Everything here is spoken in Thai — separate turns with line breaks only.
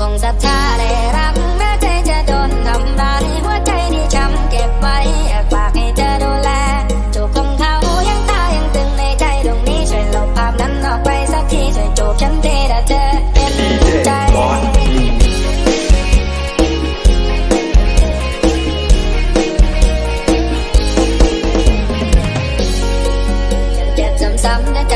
คงศรัทธาและรักแม้ใจจะโดนทำลายหัวใจที่ช้ำเก็บไว้อยากฝากให้เธอดูแลจูบของเขายังตายังตึงในใจตรงนี้ช่วยลบภาพนั้นออกไปสักทีช่วยจูบฉันทีถ้าเธอเป็นใจซ้ำนะจ๊